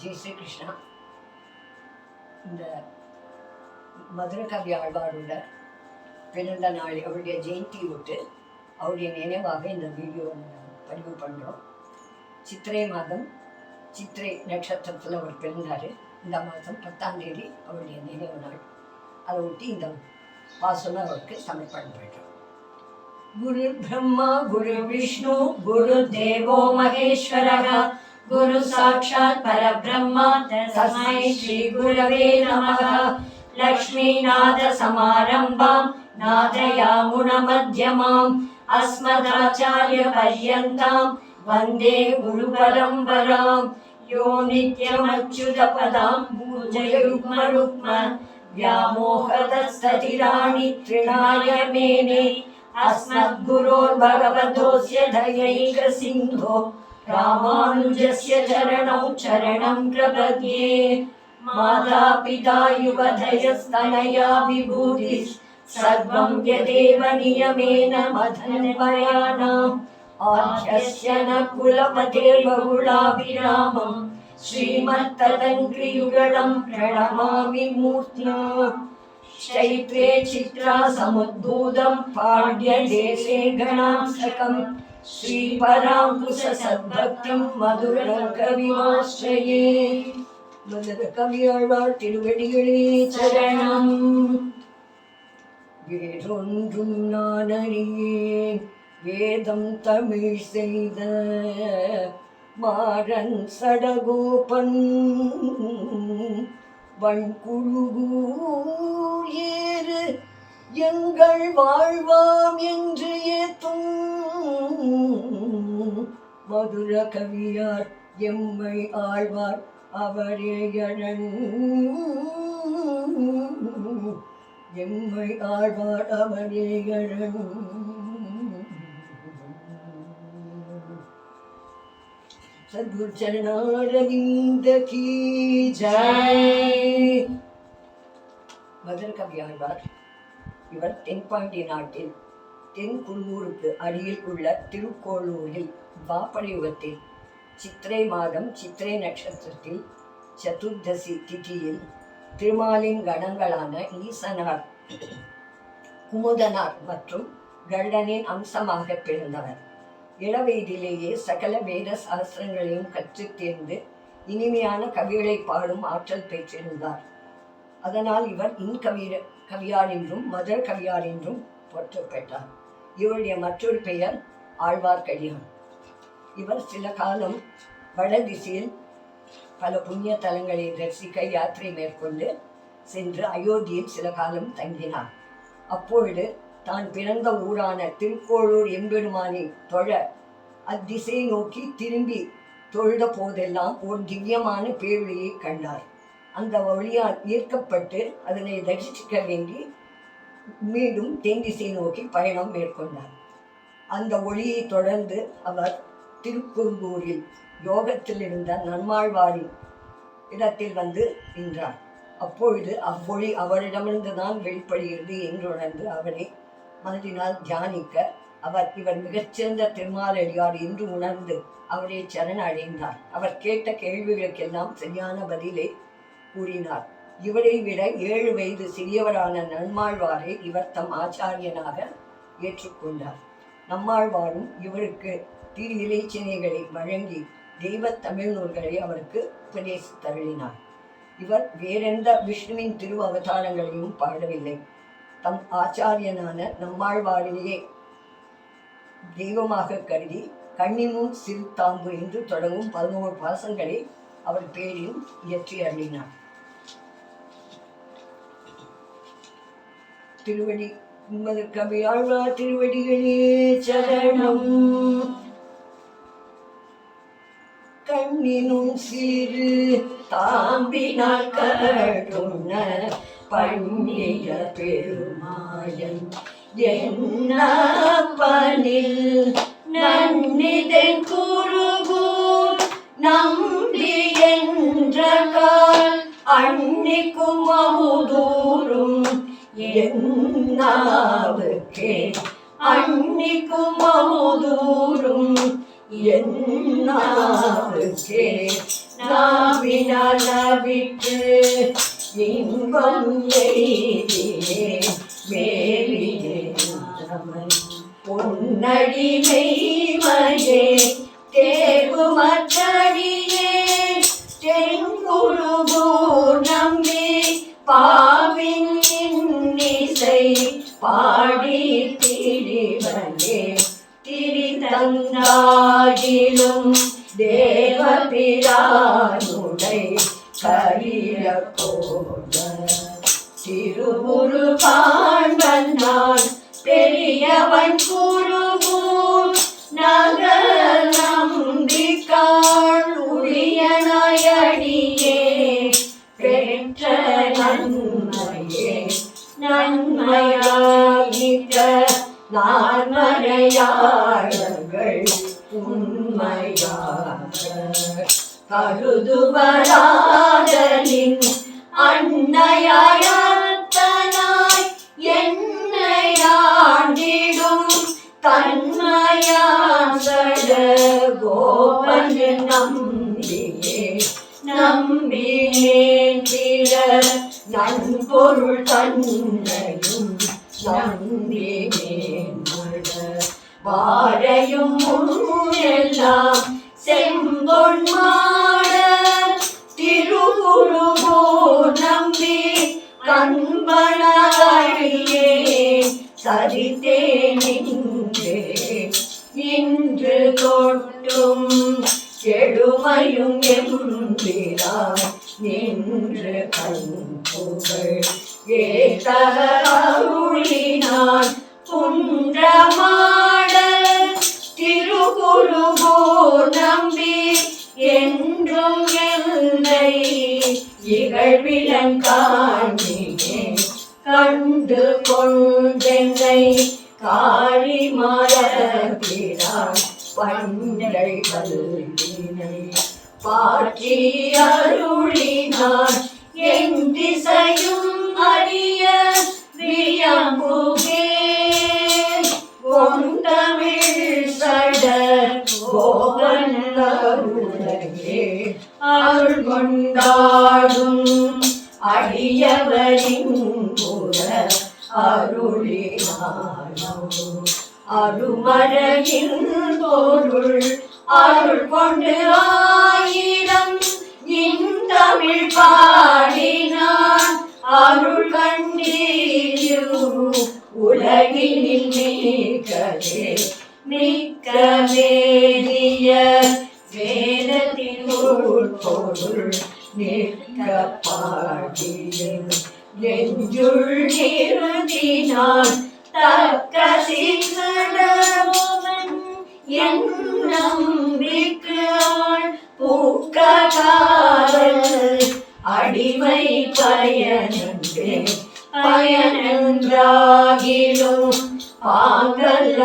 G Sri Krishna இந்த மதுரகவி ஆழ்வாரோட பிறந்த நாள் அவருடைய ஜெயந்தி விட்டு அவருடைய நினைவாக இந்த வீடியோ பதிவு பண்ணுறோம் சித்திரை மாதம் சித்திரை நட்சத்திரத்தில் அவர் பிறந்தார். இந்த மாதம் பத்தாம் தேதி அவருடைய நினைவு நாள். அதை ஒட்டி இந்த வாசனை அவருக்கு சமர்ப்பணம் பண்ணுறோம் குரு பிரம்மா குரு விஷ்ணு குரு தேவோ గురు సాక్షాత్ పరబ్రహ్మ తస్మై శ్రీ గురవే నమః. లక్ష్మీనాథ సమారంభాం నాదయామున మధ్యమాం అస్మదాచార్య పర్యంతం వందే గురు పరంపరాం. यो नित्यमच्युतपदां पूजयुग्मरुग्म व्यामोहतस्ततिराणि तृणाय मेने अस्मद्गुरोर्भगवतोऽस्य धयैकसिन्धो रामानुजस्य चरणौ चरणं प्रपद्ये। मातापिता युवधयस्तनया विभूतिः सर्वं यदेव नियमेन मधन्वयानाम्। आद्यस्य न कुलपतेर्बहुलाभिरामं। श्रीमत्तदङ्घ्रियुगलं प्रणमामि मूर्त्या चैत्रे चित्रा समुद्भूतं ஸ்ரீபராங்குஷசத்பக்தம் மதுர கவிமாஸ்ரயே மதுர கவியாழ்வார் திருவடிகளே சரணம். வேறொன்றும் நான் அறியேன். வேதம் தமிழ் செய்த மாறன் சடகோபன். வண்குழுகூ ஏறு எங்கள் வாழ்வாம் எங்கள் மதுர கவியார் எம்மை ஆழ்வார். அவரே எம்மை ஆழ்வார் அவரே எழன் சதுர்ச்சரணாரவிந்த கீ. ஜெய். மதுர கவியாழ்வார் இவர் தென்பாண்டி நாட்டில் தென் குன்னூருக்கு அருகில் உள்ள திருக்கோளூரில் வாபனயுகத்தில் சித்திரை மாதம் சித்திரை நட்சத்திரத்தில் சதுர்தசி திதியில் திருமாலின் கணங்களான ஈசனார் குமுதனார் மற்றும் கருடனின் அம்சமாக பிறந்தவர். இளவயதிலேயே சகல வேத சாஸ்திரங்களையும் கற்றுத் தேர்ந்து இனிமையான கவிகளை பாடும் ஆற்றல் பெற்றிருந்தார். அதனால் இவர் இன்கவிர கவியார் என்றும் மதர் கவியார் என்றும் போற்றப்பெற்றார் இவருடைய மற்றொரு பெயர் ஆழ்வார்க்கடியான் இவர் சில காலம் வடதிசையில் பல புண்ணிய தலங்களை தரிசிக்க யாத்திரை மேற்கொண்டு சென்று அயோத்தியில் சில காலம் தங்கினார். அப்பொழுது தான் பிறந்த ஊரான திருக்கோளூர் எம்பெருமானை தொழ அத்திசை நோக்கி திரும்பி தொழுத போதெல்லாம் ஒரு திவ்யமான பேரொழியை கண்டார். அந்த வழியால் ஈர்க்கப்பட்டு அதனை தரிசிக்க வேண்டி மீண்டும் தென் நோக்கி பயணம் மேற்கொண்டார். அந்த ஒளியை தொடர்ந்து அவர் திருக்குறுங்கூரில் யோகத்தில் இருந்த நன்மாழ்வாரின் இடத்தில் வந்து நின்றார். அப்பொழுது அவ்வொளி அவரிடமிருந்து தான் வெளிப்படுகிறது என்று அவரை மனதினால் தியானிக்க அவர் இவர் மிகச்சிறந்த திருமாலடியார் என்று உணர்ந்து அவரை சரண அடைந்தார். அவர் கேட்ட கேள்விகளுக்கெல்லாம் சரியான பதிலை கூறினார். இவரை விட ஏழு வயது சிறியவரான நன்மாழ்வாரை இவர் தம் ஆச்சாரியனாக ஏற்றுக்கொண்டார். நம்மாழ்வாரும் இவருக்கு திரு இலைச்சினைகளை வழங்கி தெய்வ தமிழ் நூல்களை அவருக்கு உபதேசித்தருளினார் இவர் வேறெந்த விஷ்ணுவின் திரு அவதாரங்களையும் பாடவில்லை. தம் ஆச்சாரியனான நம்மாழ்வாரிலேயே தெய்வமாக கருதி கண்ணிமும் சிறுத்தாம்பு என்று தொடங்கும் பதினோரு பாசங்களை அவர் பேரில் இயற்றி அருளினார். திருவடி உமது கவியாழ்வார் திருவடிகளே சரணம். கண்ணினும் சிறு தாம்பினால் கட்டுண பண்ணிய பெருமாயன் என்ன பணில் நன்னிதன் குருகூர் நம்பி என்ற கால் அன்னிக்கும் அமுதூரும் என்னாவுக்கே அன்னிக்கும் அமுதூரும் என்னாவுக்கே நாவினால் நவிட்டு இன்பம் எய்தியே மேலியே பொன்னடிமை மையே திரிவனே திரிதந்தாகிலும் தேவபிரானுடை கரிய போல திருவுரு காண்பன் பெரியவன் குரு கருதுவராதலின் அன்னையாயத்தனாய் என்னை ஆண்டிடும் தன்மையாசட கோபன் நம்பியே நம்பினேன் நன்பொருள் தன்னையும் நம்பினேன் மட வாரையும் செம்பொன் நம்பி கண்பனாயே சரித்தே நின்றே. இன்று தொட்டும் கெடுமையும் எம்பிரான் நின்று கண்புகள். ஏதருளினான் குன்றமாட திருகுருகோ நம்பி என் இகழ்விலங்காணியே கண்டு கொண்டென்னை காளி மரபிரான் பண்டை வல்லினை பாற்றி அருளினான் என் திசையும் அறிய வியம்புகே கொண்டமிழ் சடர் கோபன் அருளையே அருள் கொண்டாடும் அடியவரின் அருளினானோ அருமறையின் பொருள் அருள் கொண்டு ஆயிரம். இந்தமிழ் பாடினான். அருள் கண்டீரு உலகினில் நீக்கவே மிக்க இவை பயனன்றே பயனென்றாகிலும் பாங்கல்லராகிலும்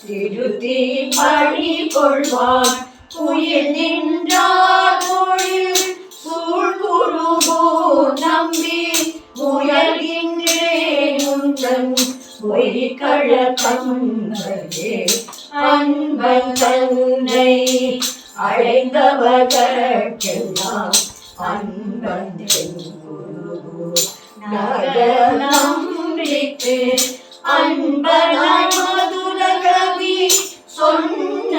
திருத்தி பணி கொள்வார் உயிர் நின்றார் மொழில் சூழ்குருகோ நம்பி முயல்கின்றேன் உந்தன் கழகம் அன்பன் தன் அழைந்தவர்கெல்லாம் அன்பன் குரு நகநம்பித்து அன்பனாய் மதுரகவி சொன்ன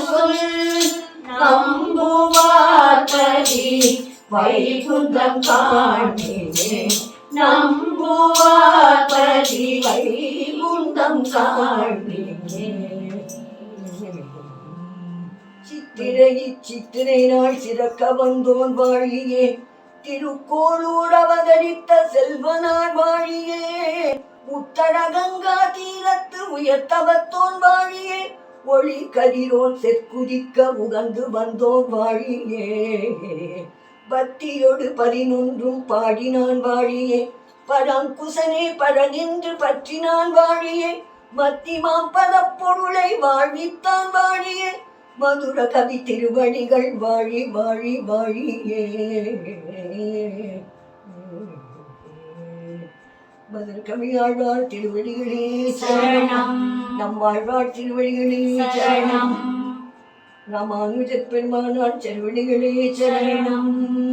சொல் நம்புவார்பதி வைகுந்தம் காணினே நம்புவார்பதி வைகுந்தம் காணினே சித்திரை சித்திரை நாள் சிறக்க வந்தோன் வாழியே. திருக்கோளூர் அவதரித்த செல்வனார் வாழியே. உத்தரகங்கா தீரத்து உயர்த்தவத்தோன் வாழியே. ஒளி கதிரோன் செற்குதிக்க உகந்து வந்தோன் வாழியே. பக்தியோடு பதினொன்றும் பாடினான் வாழியே. பரங்குசனே பரனின்று பற்றினான் வாழியே. மத்திமாம் பதப்பொருளை வாழ்வித்தான் வாழியே. மதுர கவி திருவடிகள் வாழி வாழி வாழியே. மதுரகவி ஆழ்வார் திருவடிகளே சரணம். நம் ஆழ்வார் திருவடிகளே சரணம். ராமானுஜ பெருமானார் திருவடிகளே சரணம்.